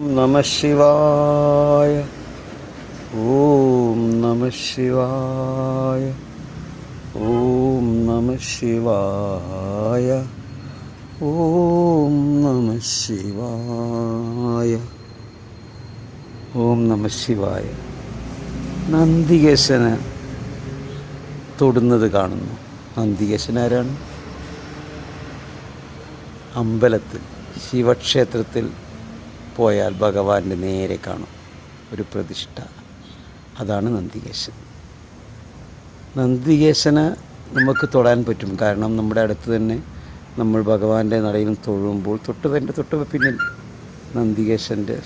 നമ ശിവായ. ഓം നമ ശിവായ. ഓം നമ ശിവായ. ഓം നമ ശിവായ. ഓം നമ ശിവായ. നന്ദികേശന് തൊടുന്നത് കാണുന്നു. നന്ദികേശൻ ആരാണ്? അമ്പലത്തിൽ ശിവക്ഷേത്രത്തിൽ പോയാൽ ഭഗവാന്റെ നേരെ കാണും. ഒരു പ്രതിഷ്ഠ. അതാണ് നന്ദികേശൻ. നന്ദികേശന് നമുക്ക് തൊടാൻ പറ്റും. കാരണം നമ്മുടെ അടുത്ത് തന്നെ നമ്മൾ ഭഗവാന്റെ നടയിൽ തൊഴുമ്പോൾ തൊട്ട് എന്റെ തൊട്ട് പിന്നിൽ നന്ദികേശന്റെ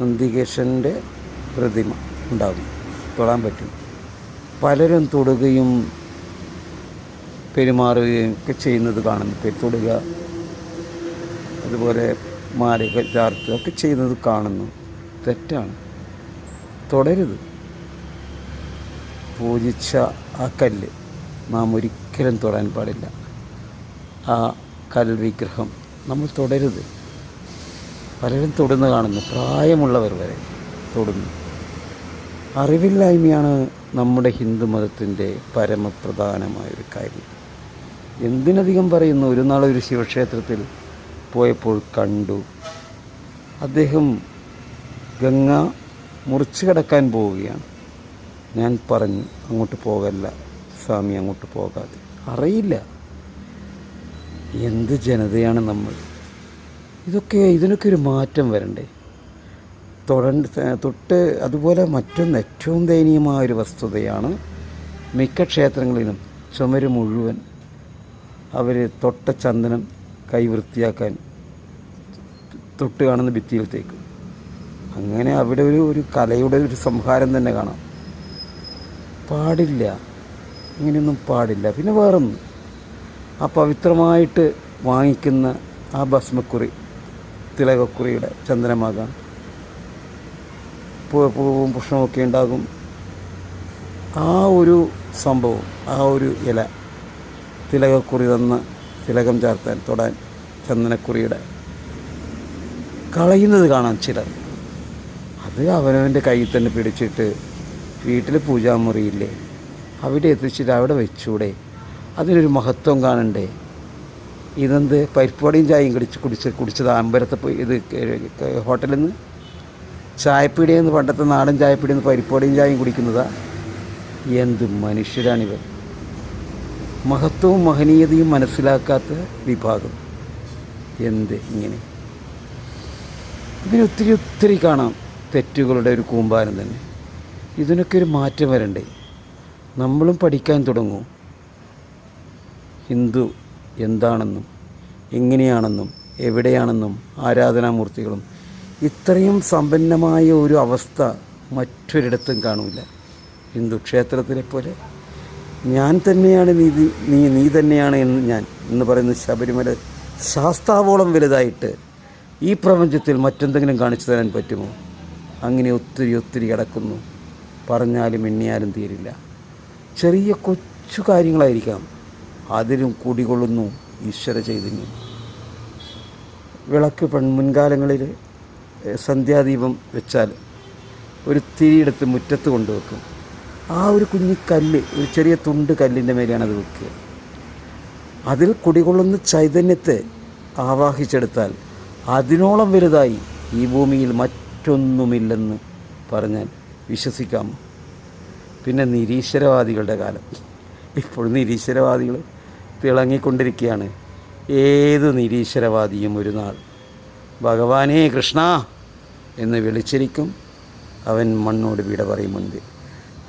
നന്ദികേശന്റെ പ്രതിമ ഉണ്ടാകും. തൊടാൻ പറ്റും. പലരും തൊടുകയും പെരുമാറുകയും ഒക്കെ ചെയ്യുന്നത് കാണുന്നു തൊടുക. അതുപോലെ മാലകൾ ചാർത്തുക ഒക്കെ ചെയ്യുന്നത് കാണുന്നു. തെറ്റാണ്. തുടരുത്. പൂജിച്ച ആ കല്ല് നാം ഒരിക്കലും തൊടാൻ പാടില്ല. ആ കൽവിഗ്രഹം നമ്മൾ തുടരുത്. പലരും തൊടുന്ന കാണുന്നു. പ്രായമുള്ളവർ വരെ തൊടുന്നു. അറിവില്ലായ്മയാണ് നമ്മുടെ ഹിന്ദു മതത്തിന്റെ പരമപ്രധാനമായൊരു കാര്യം. എന്തിനധികം പറയുന്നു? ഒരു നാളൊരു ശിവക്ഷേത്രത്തിൽ പോയപ്പോൾ കണ്ടു. അദ്ദേഹം ഗംഗ മുറിച്ച് കിടക്കാൻ പോവുകയാണ്. ഞാൻ പറഞ്ഞു അങ്ങോട്ട് പോകല്ല സ്വാമി അങ്ങോട്ട് പോകാതെ. അറിയില്ല. എന്ത് ജനതയാണ് നമ്മൾ? ഇതൊക്കെ ഇതിനൊക്കെ ഒരു മാറ്റം വരണ്ടേ. തൊടണ്ട് തൊട്ട് അതുപോലെ മറ്റൊന്ന് ഏറ്റവും ദയനീയമായ ഒരു വസ്തുതയാണ് മിക്ക ക്ഷേത്രങ്ങളിലും ചുമര് മുഴുവൻ അവർ തൊട്ട ചന്ദനം കൈ വൃത്തിയാക്കാൻ തൊട്ട് കാണുന്ന ഭിത്തിയിൽ തേക്കും അങ്ങനെ അവിടെ ഒരു ഒരു കലയുടെ ഒരു സംഹാരം തന്നെ കാണാം. പാടില്ല. ഇങ്ങനെയൊന്നും പാടില്ല. പിന്നെ വേറൊന്ന്. ആ പവിത്രമായിട്ട് വാങ്ങിക്കുന്ന ആ ഭസ്മക്കുറി തിലകക്കുറിയുടെ ചന്ദനമാകാം. പൂവും പുഷ്പമൊക്കെ ഉണ്ടാകും. ആ ഒരു സംഭവം ആ ഒരു ഇല തിലകക്കുറി തന്ന തിലകം ചാർത്താൻ തൊടാൻ ചന്ദനക്കുറിയുടെ കളയുന്നത് കാണാം ചിലർ. അത് അവനവന്റെ കയ്യിൽ തന്നെ പിടിച്ചിട്ട് വീട്ടിൽ പൂജാമുറിയില്ലേ? അവിടെ എത്തിച്ചിട്ട് അവിടെ വെച്ചൂടെ? അതിനൊരു മഹത്വം കാണണ്ടേ? ഇതെന്ത്? പരിപ്പുവടയും ചായയും കുടിച്ച് കുടിച്ച് കുടിച്ചത് അമ്പലത്തെ പോയി ഇത് ഹോട്ടലിൽ നിന്ന് ചായപ്പീടിയെന്ന് പണ്ടത്തെ നാടൻ ചായപ്പീടിയെന്ന് പരിപ്പുവടയും ചായയും കുടിക്കുന്നതാ? എന്ത് മനുഷ്യരാണിവർ. മഹത്വവും മഹനീയതയും മനസ്സിലാക്കാത്ത വിഭാഗം. എന്ത് ഇങ്ങനെ? ഇങ്ങനെ ഒത്തിരി ഒത്തിരി കാണാം. തെറ്റുകളുടെ ഒരു കൂമ്പാരം തന്നെ. ഇതിനൊക്കെ ഒരു മാറ്റം വരണ്ടേ? നമ്മളും പഠിക്കാൻ തുടങ്ങും. ഹിന്ദു എന്താണെന്നും എങ്ങനെയാണെന്നും എവിടെയാണെന്നും ആരാധനാമൂർത്തികളും ഇത്രയും സമ്പന്നമായ ഒരു അവസ്ഥ മറ്റൊരിടത്തും കാണില്ല ഹിന്ദു ക്ഷേത്രത്തിലെ പോലെ ഞാൻ തന്നെയാണ് നീ നീ നീ തന്നെയാണ് എന്ന് ഞാൻ എന്ന് പറയുന്ന ശബരിമല ശാസ്താവോളം വലുതായിട്ട് ഈ പ്രപഞ്ചത്തിൽ മറ്റെന്തെങ്കിലും കാണിച്ചു തരാൻ പറ്റുമോ? അങ്ങനെ ഒത്തിരി ഒത്തിരി കിടക്കുന്നു. പറഞ്ഞാലും എണ്ണിയാലും തീരില്ല. ചെറിയ കൊച്ചു കാര്യങ്ങളായിരിക്കാം. അതിലും കുടികൊള്ളുന്നു ഈശ്വര ചൈതന്യം. വിളക്ക് പെൺ മുൻകാലങ്ങളിൽ സന്ധ്യാദീപം വെച്ചാൽ ഒരു തിരിയെടുത്ത് മുറ്റത്ത് കൊണ്ടുവെക്കും. ആ ഒരു കുഞ്ഞി കല്ല് ഒരു ചെറിയ തുണ്ട് കല്ലിന്റെ മേലെയാണ് അത് വെക്കുക. അതിൽ കുടികൊള്ളുന്ന ചൈതന്യത്തെ ആവാഹിച്ചെടുത്താൽ അതിനോളം വലുതായി ഈ ഭൂമിയിൽ മറ്റൊന്നുമില്ലെന്ന് പറഞ്ഞാൽ വിശ്വസിക്കാം പിന്നെ നിരീശ്വരവാദികളുടെ കാലം. ഇപ്പോൾ നിരീശ്വരവാദികൾ തിളങ്ങിക്കൊണ്ടിരിക്കുകയാണ്. ഏത് നിരീശ്വരവാദിയും ഒരു നാൾ ഭഗവാനേ കൃഷ്ണ എന്ന് വിളിച്ചിരിക്കും. അവൻ മണ്ണോട് വിട പറയും മുൻപ്